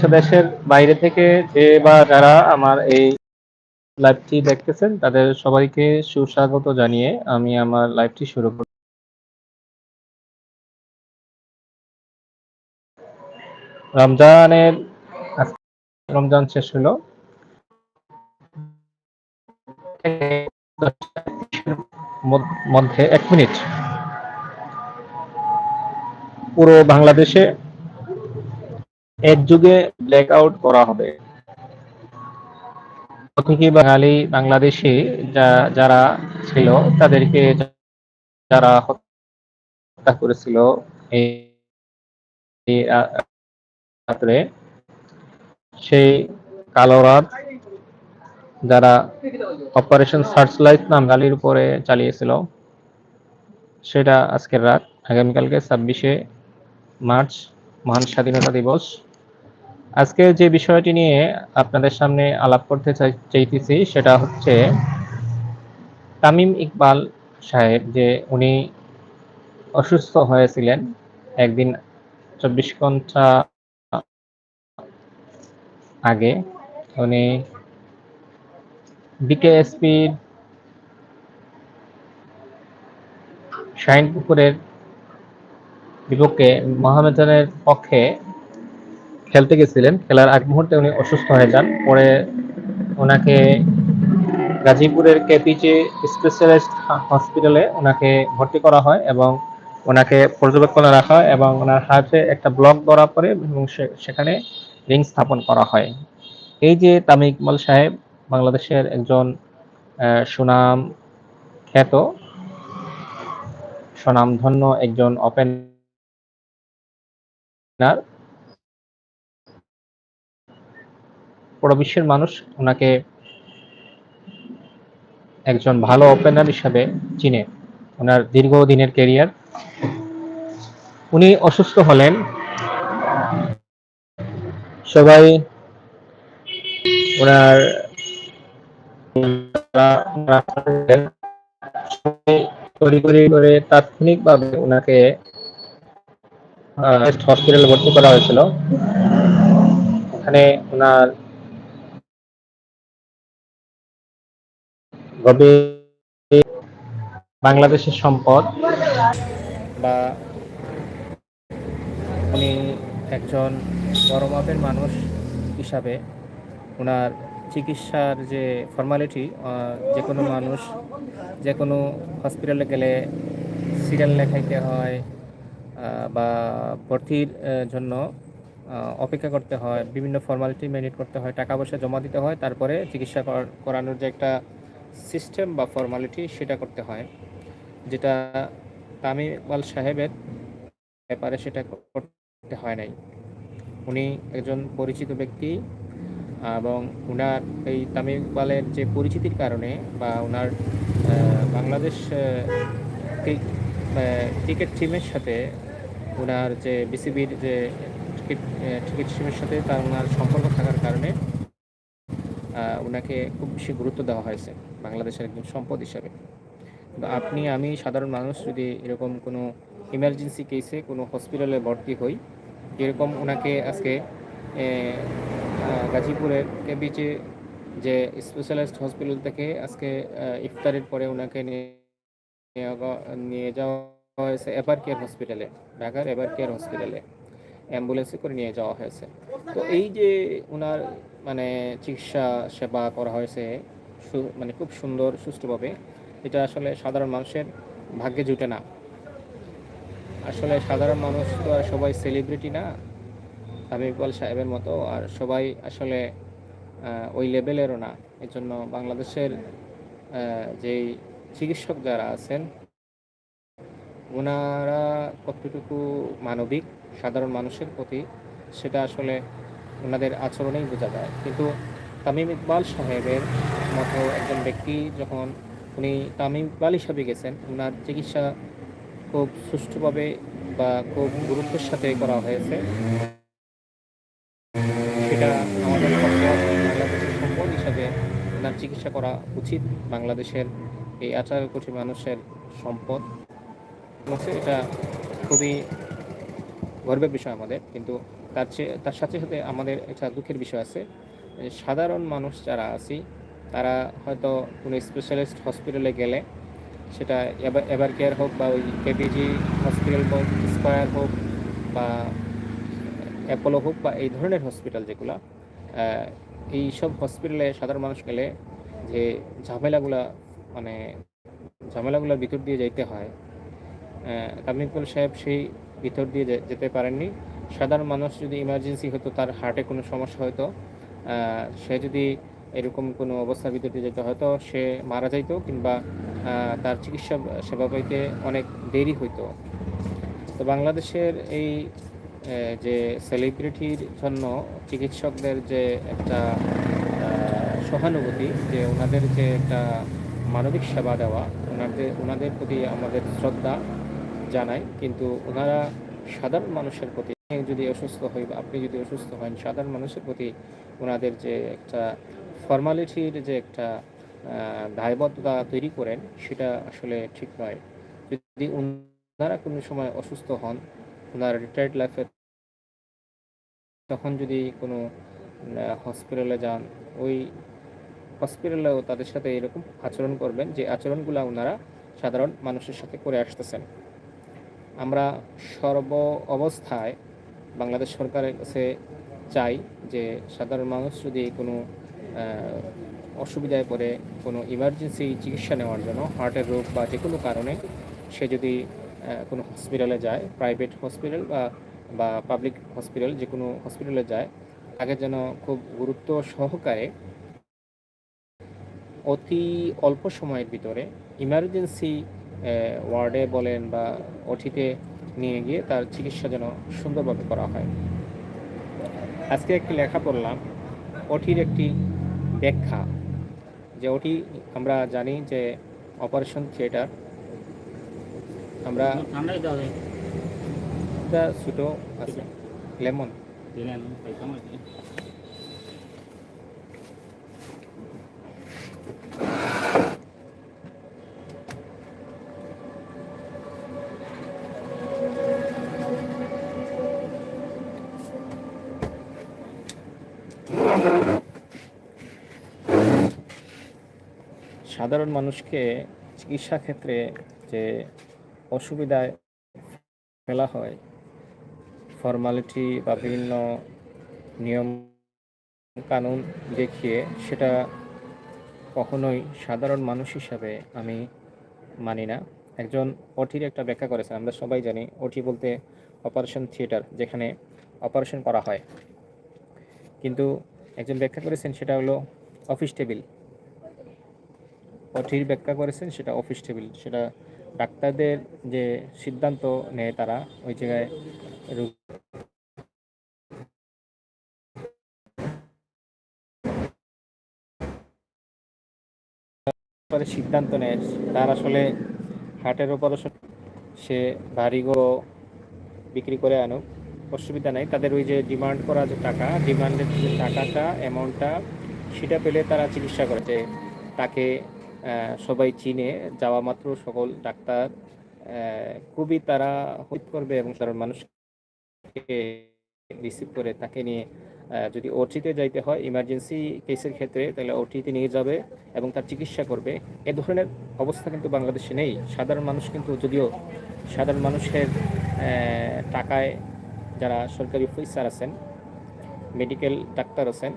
হচ্ছে দেশের বাইরে থেকে যে বা যারা আমার এই লাইভটি দেখতেছেন, তাদের সবাইকে সুস্বাগত জানিয়ে আমি আমার লাইভটি শুরু করব রমজানের রমজান শেষ হলো। মধ্যে এক মিনিট। পুরো বাংলাদেশে এক যুগে ব্ল্যাক আউট করা হবে। প্রতিটি বাঙালি বাংলাদেশি যারা ছিল, তাদেরকে যারা হত্যা করেছিল এই রাত্রে, সেই কালো রাত যারা অপারেশন সার্চলাইট নাম গালির উপরে চালিয়েছিল, সেটা আজকের রাত। আগামীকালকে ছাব্বিশে মার্চ মহান স্বাধীনতা দিবস। আজকে যে বিষয়টি নিয়ে আপনাদের সামনে আলাপ করতে চাই- চাইতেছি, সেটা হচ্ছে তামিম ইকবাল সাহেব যে উনি অসুস্থ হয়েছিলেন একদিন চব্বিশ ঘণ্টা আগে। উনি বিকেএসপি শাহিনপুকুরের বিপক্ষে মোহামেডানের পক্ষে খেলতে গেছিলেন। খেলার আগ মুহূর্তে উনি অসুস্থ হয়ে যান। পরে ওনাকে গাজীপুরের কেপিজে স্পেশালিস্ট হসপিটালে ওনাকে ভর্তি করা হয় এবং ওনাকে পর্যবেক্ষণে রাখা হয় এবং ওনার হাতে একটা ব্লক ধরা পড়ে এবং সেখানে রিং স্থাপন করা হয়। এই যে তামিম ইকবাল সাহেব বাংলাদেশের একজন সুনাম খ্যাত, সুনামধন্য একজন ওপেনার পুরো বিশ্বের মানুষ ওনাকে একজন ভালো ওপেনার হিসাবে চিনে। ওনার দীর্ঘদিনের ক্যারিয়ার উনি অসুস্থ হলেন। সবাই ওনার তড়িঘড়ি করে ওনাকে হসপিটালে ভর্তি করা হয়েছিল। ওখানে ওনার গভীর বাংলাদেশের সম্পদ বা উনি একজন বড় মাপের মানুষ হিসাবে ওনার চিকিৎসার যে ফর্মালিটি যে কোনো মানুষ যে কোনো হসপিটালে গেলে সিরিয়াল লেখাইতে হয় বা ভর্তির জন্য অপেক্ষা করতে হয়, বিভিন্ন ফর্মালিটি মেনটেন করতে হয়, টাকা পয়সা জমা দিতে হয়, তারপরে চিকিৎসা কর- করানোর যে একটা সিস্টেম বা ফর্মালিটি সেটা করতে হয়। যেটা তামিম ইকবাল সাহেবের ব্যাপারে সেটা করতে হয় নাই। উনি একজন পরিচিত ব্যক্তি এবং উনার এই তামিম ইকবালের যে পরিচিতির কারণে বা ওনার বাংলাদেশ ক্রিকেট টিমের সাথে ওনার যে বিসিবির যে ক্রিকেট টিমের সাথে তার ওনার সম্পর্ক থাকার কারণে ওনাকে খুব বেশি গুরুত্ব দেওয়া হয়েছে বাংলাদেশের একজন সম্পদ হিসাবে। আপনি, আমি সাধারণ মানুষ যদি এরকম কোনো ইমার্জেন্সি কেসে কোনো হসপিটালে ভর্তি হই, যেরকম ওনাকে আজকে গাজীপুরের কেবিচে যে স্পেশালাইজড হসপিটাল থেকে আজকে ইফতারের পরে ওনাকে নিয়ে যাওয়া- নিয়ে যাওয়া হয়েছে এভার কেয়ার হসপিটালে ঢাকার এভার কেয়ার হসপিটালে অ্যাম্বুলেন্সে করে নিয়ে যাওয়া হয়েছে। তো এই যে ওনার মানে চিকিৎসা সেবা করা হয়েছে মানে খুব সুন্দর, সুষ্ঠুভাবে। এটা আসলে সাধারণ মানুষের ভাগ্যে জুটে না। আসলে সাধারণ মানুষ তো আর সবাই সেলিব্রিটি না আমি ইকবাল সাহেবের মতো, আর সবাই আসলে ওই লেভেলেরও না। এর জন্য বাংলাদেশের যেই চিকিৎসক যারা আছেন ওনারা কতটুকু মানবিক, সাধারণ মানুষের প্রতি সেটা আসলে ওনাদের আচরণেই বোঝা যায়। কিন্তু তামিম ইকবাল সাহেবের মতো একজন ব্যক্তি যখন উনি তামিম ইকবাল হিসাবে গেছেন ওনার চিকিৎসা খুব সুষ্ঠুভাবে বা খুব গুরুত্বের সাথে করা হয়েছে। সেটা আমাদের বাংলাদেশের সম্পদ হিসাবে ওনার চিকিৎসা করা উচিত। বাংলাদেশের এই আঠারো কোটি মানুষের সম্পদ। এটা খুবই গর্বের বিষয় আমাদের। কিন্তু তার তার সাথে সাথে আমাদের একটা দুঃখের বিষয় আছে। সাধারণ মানুষ যারা আছি, তারা হয়তো কোনো স্পেশালিস্ট হসপিটালে গেলে সেটা এবার কেয়ার হোক বা ওই কেপিজি হসপিটাল হোক স্কোয়ার হোক বা অ্যাপোলো হোক বা এই ধরনের হসপিটাল যেগুলো এই সব হসপিটালে সাধারণ মানুষ গেলে যে ঝামেলাগুলা মানে ঝামেলাগুলোর ভিতর দিয়ে যাইতে হয় তামিমুল সাহেব সেই ভিতর দিয়ে যেতে পারেননি। সাধারণ মানুষ যদি ইমার্জেন্সি হতো, তার হার্টে কোনো সমস্যা হতো সে যদি এরকম কোনো অবস্থার ভিতর যেত হয়তো, সে মারা যাইতো কিংবা তার চিকিৎসা সেবা পাইতে অনেক দেরি হইতো। তো বাংলাদেশের এই যে সেলিব্রিটির জন্য চিকিৎসকদের যে একটা সহানুভূতি, যে ওনাদের যে একটা মানবিক সেবা দেওয়া, ওনাদের ওনাদের প্রতি আমাদের শ্রদ্ধা জানাই, কিন্তু ওনারা সাধারণ মানুষের প্রতি যদি অসুস্থ হই বা আপনি যদি অসুস্থ হন, সাধারণ মানুষের প্রতি ওনাদের যে একটা ফর্মালিটির যে একটা দায়বদ্ধতা তৈরি করেন, সেটা আসলে ঠিক নয়। যদি ওনারা কোনো সময় অসুস্থ হন ওনার রিটায়ার্ড লাইফে তখন যদি কোনো হসপিটালে যান, ওই হসপিটালেও তাদের সাথে এরকম আচরণ করবেন যে আচরণগুলো ওনারা সাধারণ মানুষের সাথে করে আসতেছেন। আমরা সর্ব অবস্থায় বাংলাদেশ সরকারের কাছে চাই যে সাধারণ মানুষ যদি কোনো অসুবিধায় পড়ে, কোনো ইমার্জেন্সি চিকিৎসা নেওয়ার জন্য হার্টের রোগ বা যে কোনো কারণে সে যদি কোনো হসপিটালে যায় প্রাইভেট হসপিটাল বা বা পাবলিক হসপিটাল যে কোনো হসপিটালে যায় আগে যেন খুব গুরুত্ব সহকারে অতি অল্প সময়ের ভিতরে ইমার্জেন্সি ওয়ার্ডে বলেন বা ওটিতে নিয়ে গিয়ে তার চিকিৎসা যেন সুন্দরভাবে করা হয়। আজকে একটি লেখা পড়লাম ওটির একটি ব্যাখ্যা। যে ওটি আমরা জানি যে অপারেশন থিয়েটার আমরা ছোটো আছে। লেমন। সাধারণ মানুষকে চিকিৎসা ক্ষেত্রে যে অসুবিধায় ফেলা হয়, ফর্মালিটি বা বিভিন্ন নিয়ম কানুন দেখিয়ে সেটা কখনোই সাধারণ মানুষ হিসাবে আমি মানি না। একজন ওটির একটা ব্যাখ্যা করেছেন, আমরা সবাই জানি ওটি বলতে অপারেশন থিয়েটার যেখানে অপারেশন করা হয়। কিন্তু একজন ব্যাখ্যা করেছেন, সেটা হলো অফিস টেবিল অঠির ব্যাখ্যা করেছেন, সেটা অফিস টেবিল সেটা ডাক্তারদের যে সিদ্ধান্ত নেয় তারা, ওই জায়গায় সিদ্ধান্ত নেয়, তার আসলে হার্টের অপারেশন সে বাড়িঘর বিক্রি করে আনুক। অসুবিধা নাই। তাদের ওই যে ডিমান্ড করা যে টাকা ডিমান্ডের যে টাকাটা অ্যামাউন্টটা সেটা পেলে তারা চিকিৎসা করে। যে তাকে সবাই চিনে, যাওয়া মাত্র সকল ডাক্তার খুবই তারা হিত করবে এবং সাধারণ মানুষকে রিসিভ করে তাকে নিয়ে যদি ওটিতে যাইতে হয় ইমার্জেন্সি কেসের ক্ষেত্রে, তাহলে ওটিতে নিয়ে যাবে এবং তার চিকিৎসা করবে। এ ধরনের অবস্থা কিন্তু বাংলাদেশে নেই। সাধারণ মানুষ কিন্তু, যদিও সাধারণ মানুষের টাকায় যারা সরকারি অফিসার আছেন মেডিকেল ডাক্তার আছেন,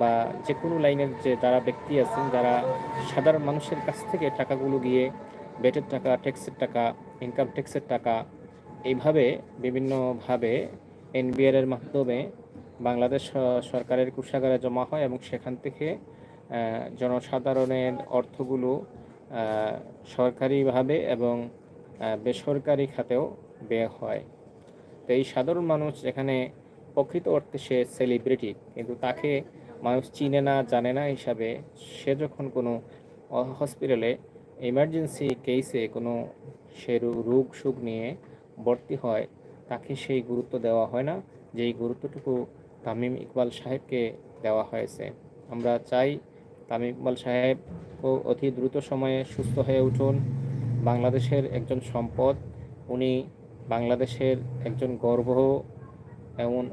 বা যে কোনো লাইনের যে যারা ব্যক্তি আছেন, যারা সাধারণ মানুষের কাছ থেকে টাকাগুলো গিয়ে বেটের টাকা ট্যাক্সের টাকা ইনকাম ট্যাক্সের টাকা, এইভাবে বিভিন্নভাবে এনবিআর এর মাধ্যমে বাংলাদেশ সরকারের কোষাগারে জমা হয় এবং সেখান থেকে জনসাধারণের অর্থগুলো সরকারিভাবে এবং বেসরকারি খাতেও ব্যয় হয়। তো এই সাধারণ মানুষ যেখানে প্রকৃত অর্থে সে সেলিব্রিটি কিন্তু তাকে মানুষ চিনে না, জানে না হিসাবে সে যখন কোনো হসপিটালে ইমার্জেন্সি কেসে কোনো সে রোগ সুখ নিয়ে ভর্তি হয়, তাকে সেই গুরুত্ব দেওয়া হয় না। যেই গুরুত্বটুকু তামিম ইকবাল সাহেবকে দেওয়া হয়েছে। আমরা চাই তামিম ইকবাল সাহেব ও অতি দ্রুত সময়ে সুস্থ হয়ে উঠুন। বাংলাদেশের একজন সম্পদ, উনি বাংলাদেশের একজন গর্ব এমন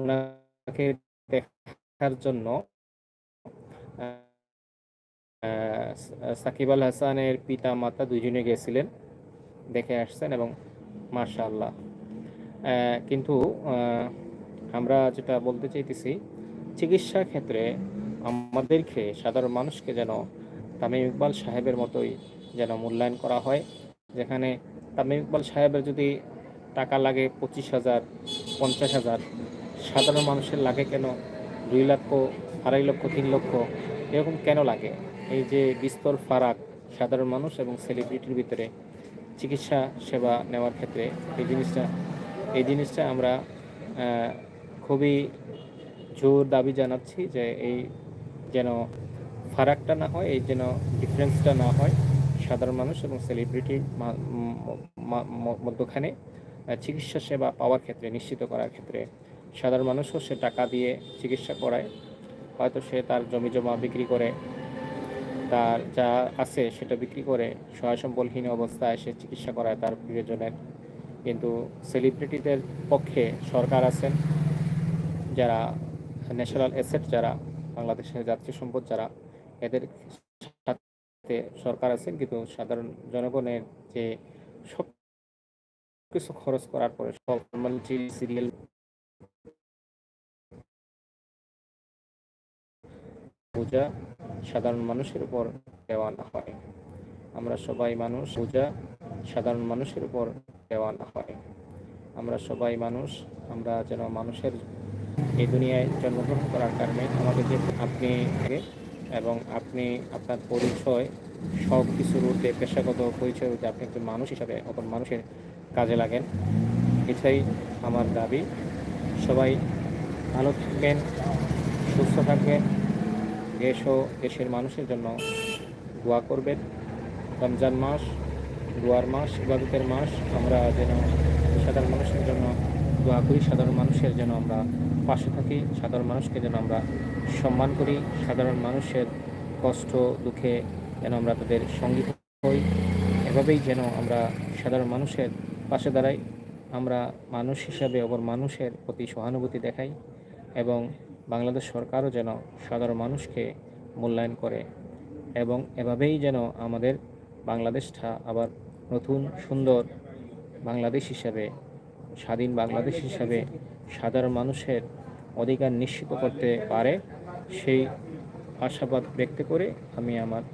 ওনাকে দেখার জন্য সাকিব আল হাসানের পিতা মাতা দুজনে গেছিলেন, দেখে আসছেন এবং মার্শাল্লাহ কিন্তু আমরা যেটা বলতে চাইতেছি, চিকিৎসা ক্ষেত্রে আমাদেরকে, সাধারণ মানুষকে যেন তামিম ইকবাল সাহেবের মতোই যেন মূল্যায়ন করা হয়, যেখানে তামিম ইকবাল সাহেবের যদি টাকা লাগে পঁচিশ হাজার, পঞ্চাশ হাজার, সাধারণ মানুষের লাগে কেন? দুই লক্ষ, আড়াই লক্ষ, তিন লক্ষ, এরকম কেন লাগে? এই যে বিস্তর ফারাক সাধারণ মানুষ এবং সেলিব্রিটির ভিতরে চিকিৎসা সেবা নেওয়ার ক্ষেত্রে এই জিনিসটা এই জিনিসটা আমরা খুবই জোর দাবি জানাচ্ছি যে এই যেন ফারাকটা না হয়, এই যেন ডিফারেন্সটা না হয়। সাধারণ মানুষ এবং সেলিব্রিটির মধ্যখানে চিকিৎসা সেবা পাওয়ার ক্ষেত্রে, নিশ্চিত করার ক্ষেত্রে সাধারণ মানুষও সে টাকা দিয়ে চিকিৎসা করায়। হয়তো সে তার জমি জমা বিক্রি করে, তার যা আছে সেটা বিক্রি করে সহায় সম্বলহীন অবস্থায় সে চিকিৎসা করায় তার প্রিয়জনের। কিন্তু সেলিব্রিটিদের পক্ষে সরকার আছেন, যারা ন্যাশনাল অ্যাসেট যারা বাংলাদেশের জাতীয় সম্পদ, যারা এদের সাথে সরকার আছেন কিন্তু সাধারণ জনগণের যে সব কিছু খরচ করার পরে সব ফর্মালিটি সিরিয়াল বোঝা সাধারণ মানুষের উপর দেওয়ানা হয়। আমরা সবাই মানুষ বোঝা সাধারণ মানুষের উপর দেওয়ানা হয়। আমরা সবাই মানুষ, আমরা যেন মানুষের এই দুনিয়ায় জন্মগ্রহণ করার কারণে আমাদের যে আপনি এবং আপনি আপনার পরিচয় সব কিছুর ঊর্ধ্বে, পেশাগত পরিচয় ঊর্ধ্বে আপনি একজন মানুষ হিসাবে, অপর মানুষের কাজে লাগেন। এটাই আমার দাবি। সবাই ভালো থাকবেন, সুস্থ থাকবেন। দেশ ও দেশের মানুষের জন্য দোয়া করবেন। রমজান মাস, দোয়ার মাস, ইবাদতের মাস, আমরা যেন সাধারণ মানুষের জন্য দোয়া করি, সাধারণ মানুষের যেন আমরা পাশে থাকি, সাধারণ মানুষকে যেন আমরা সম্মান করি। সাধারণ মানুষের কষ্ট, দুঃখে যেন আমরা তাদের সঙ্গী হই। এভাবেই যেন আমরা সাধারণ মানুষের পাশে দাঁড়াই। আমরা মানুষ হিসাবে অপর মানুষের প্রতি সহানুভূতি দেখাই এবং বাংলাদেশ সরকারও যেন সাধারণ মানুষকে মূল্যায়ন করে এবং এভাবেই যেন আমাদের বাংলাদেশটা আবার নতুন, সুন্দর বাংলাদেশ হিসাবে, স্বাধীন বাংলাদেশ হিসাবে সাধারণ মানুষের অধিকার নিশ্চিত করতে পারে। সেই আশাবাদ ব্যক্ত করে আমি আমার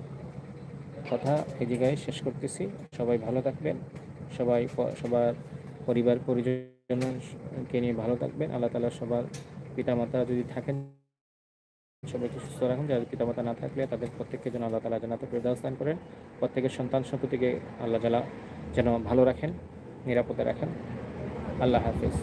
কথা এই জায়গায় শেষ করতেছি। সবাই ভালো থাকবেন, সবাই সবার পরিবার পরিজনকে নিয়ে ভালো থাকবেন। আল্লাহ তালা সবার পিতামাতা যদি থাকেন, সবাইকে সুস্থ রাখুন। যাদের পিতামাতা না থাকলে তাদের প্রত্যেককে যেন আল্লাহ তালা জানাতে প্রদান করেন। প্রত্যেকের সন্তান সন্ততিকে আল্লাহ তালা যেন ভালো রাখেন, নিরাপদে রাখেন। আল্লাহ হাফিজ।